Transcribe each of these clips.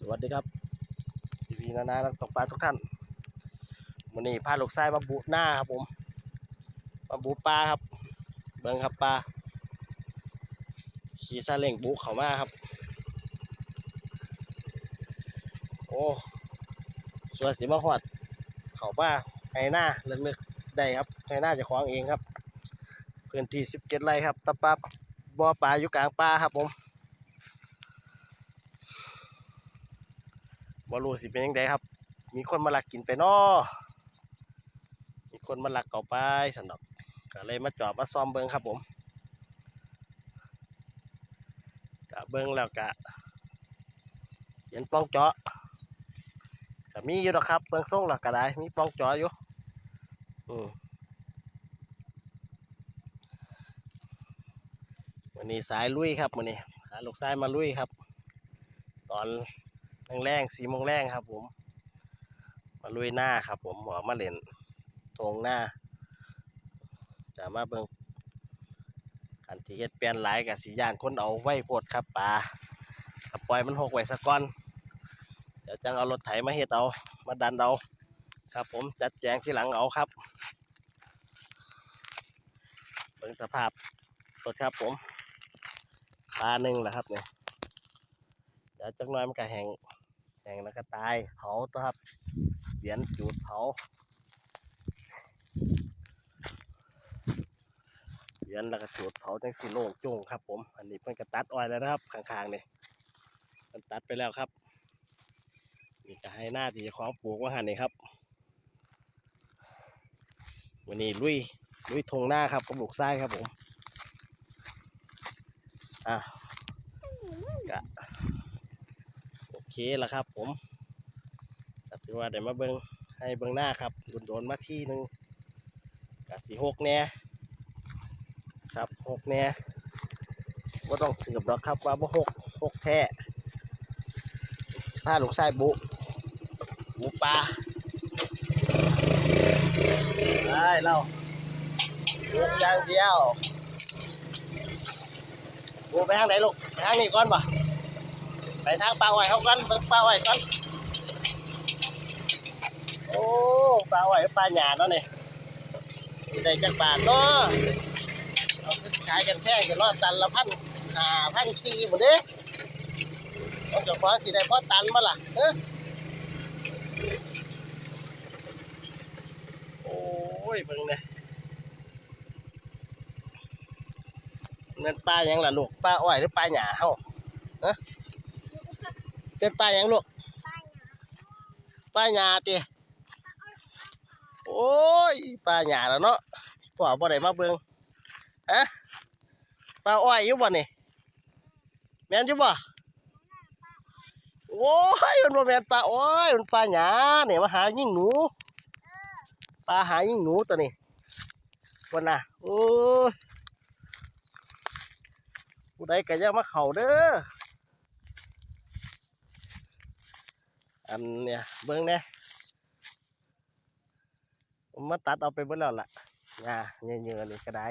สวัสดีครับทีวีนานานักตกปลาทุกท่านวันนี้พาลูกชายมาบุหน้าครับผมมาบุปลาครับ เบิ้งครับปลาขี่ซาเล้งบุเขามาครับ โอ้ส่วนสีมาหอดเขามาให้หน้าลึกๆได้ครับให้หน้าจะคล้องเองครับพื้นที่17ไร่ครับตะปับบ่อปลาอยู่กลางป่าครับผม บ่รู้สิเป็นยังไงครับ มีคนมาลักกินไปนอมีคนมาลักเก่าไปสนอกก็เลยมาจอบมาซ้อมเบิงครับผมกะเบิงแล้วกะเห็นป้องเจาะก็มีอยู่ดอกครับเบิงส่งหลักก็ได้ มีป้องเจาะอยู่อืมวันนี้สายลุยครับวันนี้หาลูกสายมาลุยครับ ตอน แรงๆสี่โมงแรงครับ ผม มาลุยหน้าครับ ผมออกมาเล่นทงหน้าจะมาเบิ่งอันที่เฮ็ดเปลี่ยนหลายกับสีย่านคนเอาไว้โพดครับปลากับปล่อยมันหกไว้สักก้อน เดี๋ยวจังเอารถไถมาเฮ็ดเอา มาดันเอาครับ ผมจัดแจงที่หลังเอาครับเบิ่งสภาพรถครับผมปลาหนึ่งแหละครับเนี่ยเดี๋ยวจักหน่อยมันก็แห้ง แห้งแล้วก็ตายเผาตัวครับเหรียญจูดเผาเหรียญแล้วก็จูดเผาจังสิโล่งจุงครับ ผม อันนี้เพิ่นก็ตัดอ้อยแล้วนะครับข้างๆนี่มันตัดไปแล้วครับนี่ก็ให้หน้าที่จะของปลูกว่าหันนี่ครับ วันนี้ลุยลุยทงหน้าครับกับลูกไส้ครับผมอะ โอ เคแล้วครับ ผมถือว่าได้มาเบิงให้เบิงหน้าครับโดนๆมาที่หนึ่งกะสีหกแหน่ครับหกแหน่ว่าต้องสืบหรอกครับว่าบ่หกหกแท้ผ้าลูกไส้บุบุปลาได้เล่าบุกอย่างเดียวบุไปทางไหนลูกไปทางนี้ก่อนป่ะ ไปทางปลาไหวเขากันเบิ่งปลาไหวกันโอ้ปลาไหวปลาหยาเนาะนี่ได้จักบาทเนาะขายกันแพงกันเนาะตันละพันห้าพันสี่หมดเด้อเจ้าของสิได้พอตันบ่ล่ะเออโอ้ยเบิ่งเนี่ยนั่นปลาหยังล่ะลูกปลาอ้อยหรือปลาหยาเฮาเป็นปลาอย่างลูกปลายหยาติโอ้ยปลายหยาแล้วเนาะพ่อบ่ได้มาเบิ่งฮะปลาอ้อยอยู่บ่นี่แม่นอยู่บ่โอ้ยมันบ่แม่นปลาโอ้ยมันปลาหยาเนี่ยมาหายิ่งหนูปลาหายิ่งหนูตัวนี้วันน่ะโอ้ยผู้ใดก็อย่ามาเข้าเด้อ อันเนี่ยเบิ้งเนี่ยผมมาตัดเอาไปเบิ้แล้วล่ะงาเนื้อๆนี่ก็ได้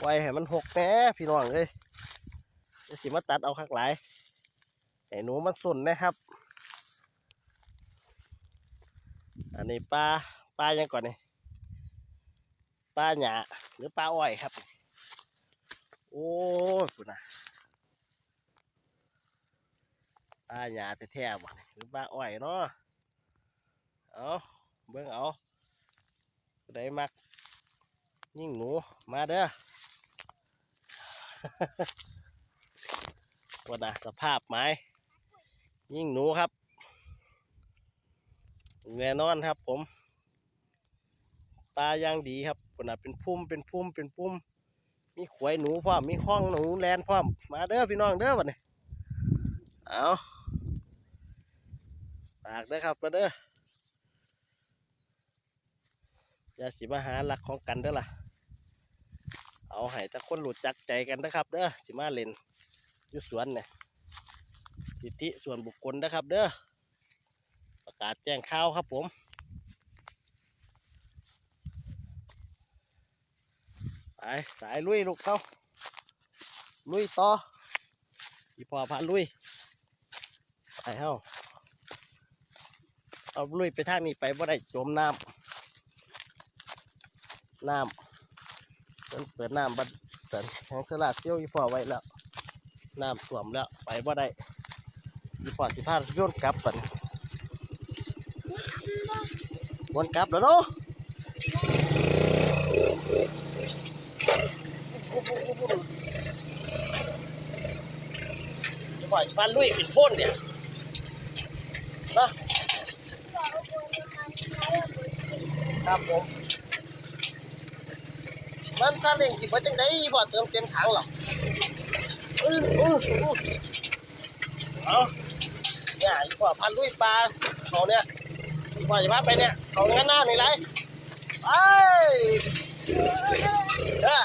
ไว้ให้มันหกแน่พี่น้องเลยจะสิมาตัดเอาคักหลายไอ้หนูมันสุนนะครับ อันนี้ปลาปลายังก่อนนี่ปลาหยาหรือปลาอ้อยครับ โอ้ยคุณนะ ปลาหยาแท้ๆบ่หรือปลาอ้อยเนาะเอาเบิ่งเอาผู้มัก ยิ่งหนูมาเด้อว่าน่ะสภาพไม้ยิ่งหนูครับแน่นอนครับผม ปลาย่างดีครับคนน่ะเป็นพุ่มเป็นพุ่มเป็นพุ่ม มีขวยหนูพร้อมมีห้องหนูแลนพร้อม มาเด้อพี่น้องเด้อวันนี้ เอาากเด้อครับเด้ออย่าสิมาหาหลักของกันเด้อล่ะ เอาให้แต่คนหลุดจักใจกันนะครับ เด้อสิมาเล่นอยู่สวนเนี่ยสิทธิส่วนบุคคลนะครับ เด้อประกาศแจ้งข่าวครับผมไปสายลุยลูกเขาลุยต่ออีพอพาลุยไปเฮา เอาลุยไปทางนี้ไปบ่ได้จมน้ำน้ำเพิ่นเปิดน้ำบัดเปิดแหงสลัดเตี้ยวอีพอไว้แล้วน้ำท่วมแล้วไปบ่ได้อีพอสิพาโยนกลับปันวนกลับแล้วเนาะจะปล่อยพันลุยขึ้นพ่นเนี่ยนะ ครับผมมันซาเล้งสิบ่จังไดบ่เติมเต็มถังหรอกอื้ออื้ออื้อเอาเนี่ยอีพ่อพันลุยปลาเขาเนี่ยอีพ่อจะพาไปเนี่ยเขางั้นหน้านี่ไรไปเด้อ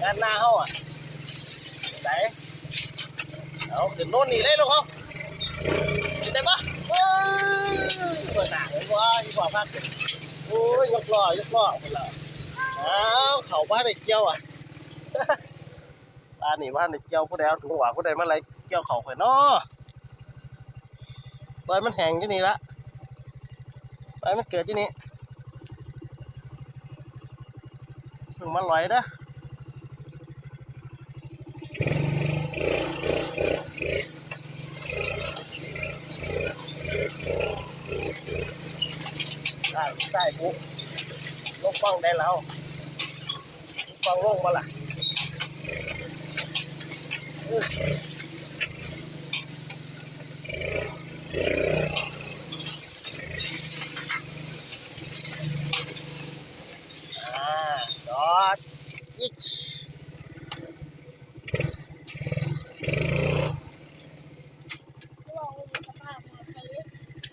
งานหน้าเขาอะไหนเอาขึ้นโน่นนี่เลยลูกเขาเห็นได้ปะเอ้ยเปิดหนา เลยว่าอีกว่าพักโอ้ยยกล้อยกล้อคนละอ้าวเขาบ้านไอ้เจ้าวอะบ้านนี่บ้านไอ้เจ้าผู้ใดเอาถุงหวานผู้ใดมาอะไรเจียวเขาข่อยน้อปล่อยมันแห้งที่นี่ละปล่อยมันเกิดที่นี่ถึงมันลอยเด้อ ได้ได้ ปุ๊บลงฟังได้แล้วฟังลงมาล่ะอื้ออ่าจอดอีก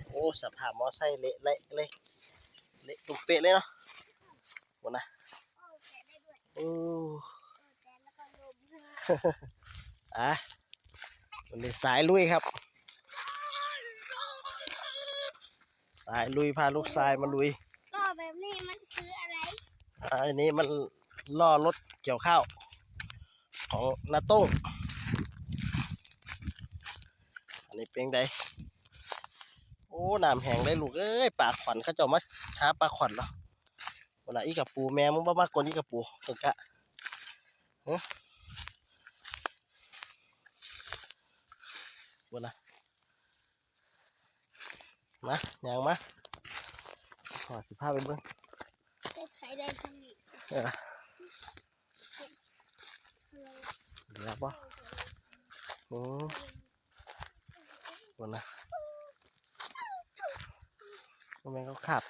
โอ้สภาพมอไซค์เละเละเลย เละตุ้มเป๊ะเลยเนาะหมดนะโอ้อะมันเป็นสายลุยครับ สายลุยพาลูกชายมาลุยก็แบบนี้มันคืออะไรอ่าอันนี้มันล่อรถเกี่ยวข้าว ของนาโต้งอันนี้เป็นไดโอ้น้ำแห้งได้ลูกเอ้ยปลาขวัญเขาเจะมา หาปลาขวัญเหรอวันน่ะอีกับปูแม่มึงบ้ามากกว่านี้กับปูเห็นกะฮะวันน่ะมาอย่างมาขอสิพาไปเบิ่งจะใช้ได้ทั้งนี้เออเดี๋ยวปะโอ้วันน่ะทำไมเขาขับ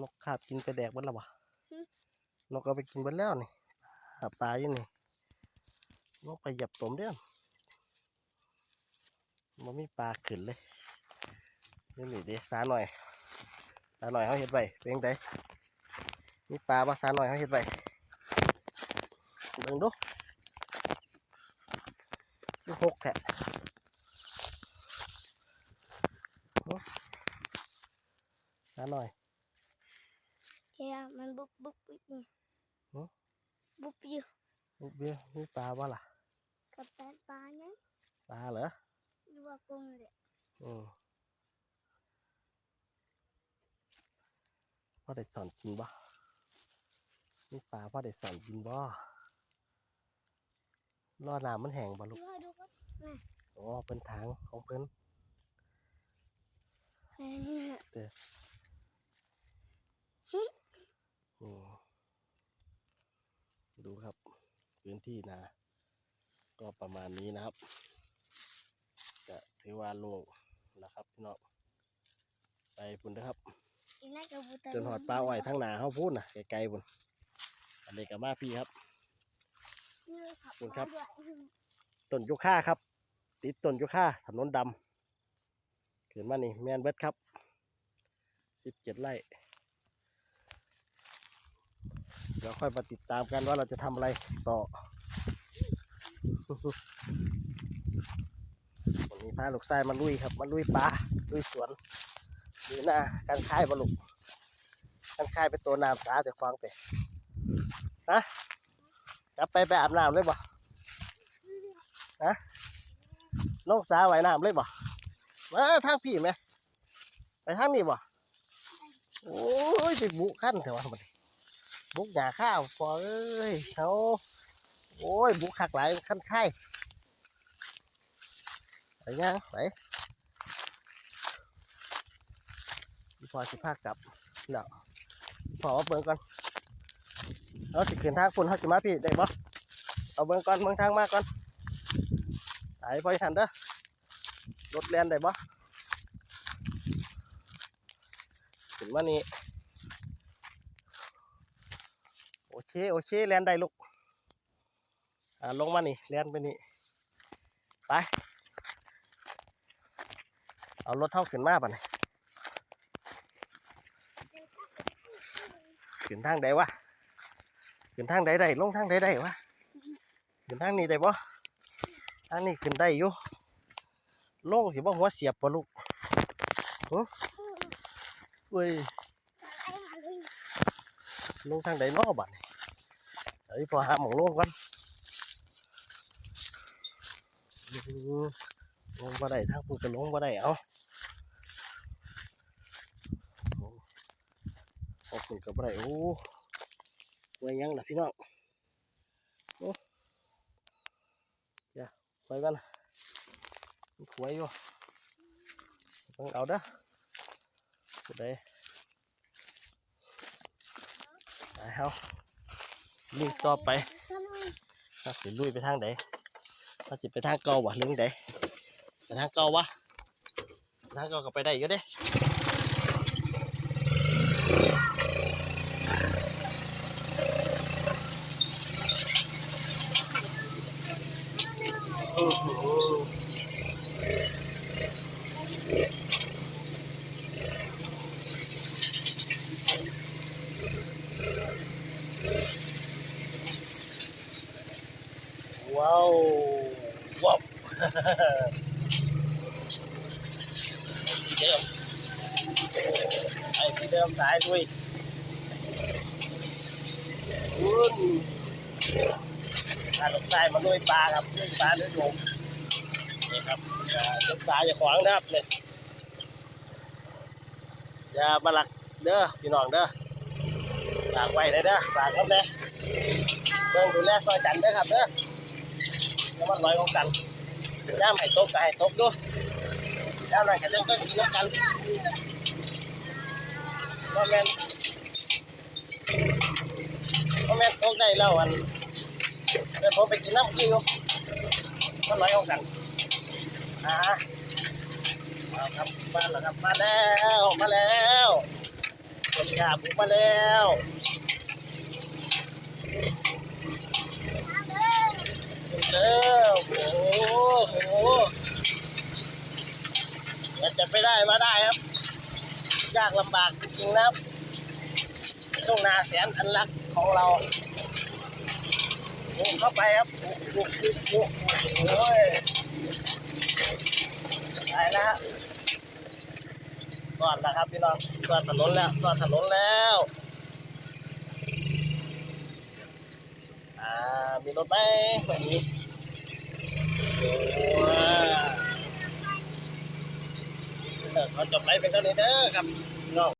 นกขับกินไปแดกเบิ้แล้ววะนกเอาไปกินเบิ้แล้วนี่หาปลาอยู่นี่นกไปหยับตมเด้อมันมีปลาขึ้นเลยนี่นี่ดิสาหน่อยสาหน่อยเขาเห็ดไปเป็นไงมีปลาปะสาหน่อยเขาเห็ดไปเบิ่งดูดูหกแทะโอ้สาหน่อย แค่มันบุบบุบบุบ นี่ฮะบุบอยู่ลูกเบี้ยมีปลาบ่ล่ะกับแปนปลาเนี่ยปลาเหรอหรือว่ากุ้งเลยอืมพ่อได้สอนกินบ่มีปลาพ่อได้สอนกินบ่รอน้ำมันแห้งบ่ลูกพี่พ่อดูก็อ๋อเป็นทางของเพิ่นอันนี้น่ะอืมดูครับ พื้น ที่นา ก็ประมาณนี้นะครับ จะถือว่าโล่งนะครับพี่น้องไปพุ่นนะครับอีน่าจะบูตะจนหอดปลาอ้อยทั้งหนาเขาพูดนะไกลๆพุ่นอันนี้กับมาพี่ครับนี่ขับคุณครับมาด้วยต้นยูค่าครับ ติดต้นยูค่าถนนดำขึ้นมานี่แมนเบิดครับสิบเจ็ดไร่เดี๋ยวค่อยมาติดตามกันว่าเราจะทำอะไรต่อ วันนี้พาลูกชายมาลุยครับ มาลุยป่าลุยสวนดูหน้าการคายบลุกการคายไปตัวน้ำตาแต่ควางไปฮะจะไปไปอาบน้ำเลยบ่นะลงสาไว้น้ำเลยบ่มาทางพี่ไหมไปทางนี้บ่โอ้ยไปบุกขั้นเถอะวะมันบุกหยาข้าวพอเอ้ยเขา โอ้ย บุกหักหลายขั้นไข่ไปยังไปพอสิพากลับเดี๋ยวพอว่าเบิ่งก่อนเอาสิขึ้นทางคุณเขาจะมาพี่ได้บ่เอาเบิ่งก่อนเบิ่งทางมาก่อนไอ้พอทันเด้อรถแล่นได้บ่ขึ้นมานี่โอเคโอเคแล่นได้ลูก อ่าลงมานี่แล่นไปนี่ไปเอารถเท่าขึ้นมาป่ะนี่ขึ้นทางใดวะขึ้นทางใดได้ลงทางใดได้วะขึ้นทางนี้ได้บ่ทางนี้ขึ้นได้อยู่ลงสิบ่หัวเสียบปะลูกหึเว้ยไอ้มาลุยลงทางใดน้อบัดนี้เฮ้ยพอหาหมองลงก่อนอื้อ ลงบ่ได้ทางพูดก็ลงบ่ได้เอาโอ้เอาขึ้นก็บ่ได้โอ้ไว้ยังล่ะพี่น้องโอ้ยไว้กันมันขวยอยู่ต้องเอาเด้อผู้ใดไปเฮาลุยต่อไปเราสิลุยไปทางใด เราสิไปทางเก่าวะหรือใดไปทางเก่าวะทางเก่าก็ไปได้อยู่เด้ว้าว ว้าวที่เดิมไอ้ที่เดิมสายด้วยคุณถ้าลูกชายมาด้วยปลาครับด้วยปลาด้วยลมนี่ครับอย่าลูกชายอย่าขวางนะครับเนี่ยอย่ามาหลักเด้อพี่น้องเด้อฝากไว้เลยเด้อฝากครับเด้อเบิ่งดูแลซอยกันเด้อครับเด้อ แล้วมันลอยของกันย่าให้ตกก็ให้ตกดูย่ามนั่นก็จังก็กินน้ำกันว่าแม่นว่าแม่นตกได้แล้วอันเดี๋ยวผมไปกินน้ำกินอยู่มันลอยของกันอ่าเอาครับมาแล้วครับมาแล้วมาแล้วคนยาบุกมาแล้ว เด้อโอ้โหจะไปได้มาได้ครับ ยากลำบากจริงๆนะครับช่งนาแสนอันรักของเราเข้าไปครับโอ้โหโอ้โหโอ้ยไปแล้วฮะก่อนนะครับพี่น้องก่อนถนนแล้วก่อนถนนแล้วอ่ามีรถไหมไม่มีว้ ขอจบไลฟ์เป็นเท่านี้เด้อครับน้อง